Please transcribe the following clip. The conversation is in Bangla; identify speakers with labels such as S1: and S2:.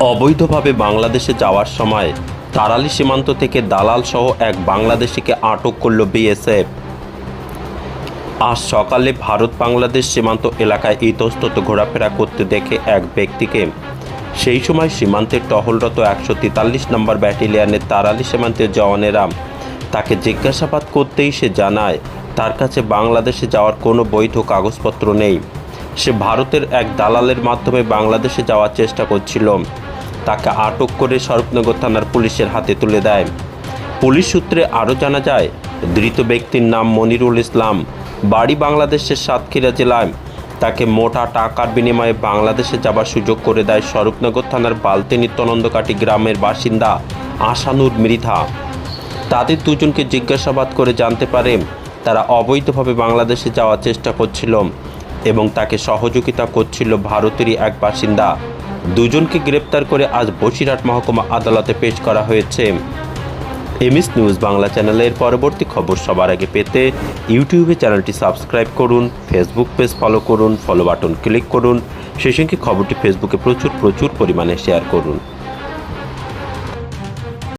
S1: অবৈধভাবে বাংলাদেশে যাওয়ার সময় তারালি সীমান্ত থেকে দালাল সহ এক বাংলাদেশিকে আটক করল বিএসএফ। আজ সকালে ভারত বাংলাদেশ সীমান্ত এলাকায় ইতস্তত ঘোরাফেরা করতে দেখে এক ব্যক্তিকে সেই সময় সীমান্তের টহলরত একশো তেতাল্লিশ নম্বর ব্যাটালিয়নের তারালি সীমান্তের জওয়ানেরা তাকে জিজ্ঞাসাবাদ করতেই সে জানায়, তার কাছে বাংলাদেশে যাওয়ার কোনো বৈধ কাগজপত্র নেই। সে ভারতের এক দালালের মাধ্যমে বাংলাদেশে যাওয়ার চেষ্টা করছিল। তাকে আটক করে স্বরূপনগর থানার পুলিশের হাতে তুলে দেয়। পুলিশ সূত্রে আরও জানা যায়, ধৃত ব্যক্তির নাম মনিরুল ইসলাম। বাড়ি বাংলাদেশের সাতক্ষীরা জেলায়। তাকে মোটা টাকার বিনিময়ে বাংলাদেশে যাবার সুযোগ করে দেয় স্বরূপনগর থানার বালতি নিত্যানন্দকাটি গ্রামের বাসিন্দা আশানুর মৃধা। তাদের দুজনকে জিজ্ঞাসাবাদ করে জানতে পারে, তারা অবৈধভাবে বাংলাদেশে যাওয়ার চেষ্টা করছিল এবং তাকে সহযোগিতা করছিল ভারতেরই এক বাসিন্দা। দুজনকে গ্রেপ্তার করে আজ বসিরহাট মহকুমা আদালতে পেশ করা হয়েছে। এমএস নিউজ বাংলা চ্যানেলের পরবর্তী খবর সবার আগে পেতে ইউটিউবে চ্যানেলটি সাবস্ক্রাইব করুন, ফেসবুক পেজ ফলো করুন ফলো বাটন ক্লিক করুন। সেই সঙ্গে খবরটি ফেসবুকে প্রচুর প্রচুর পরিমাণে শেয়ার করুন।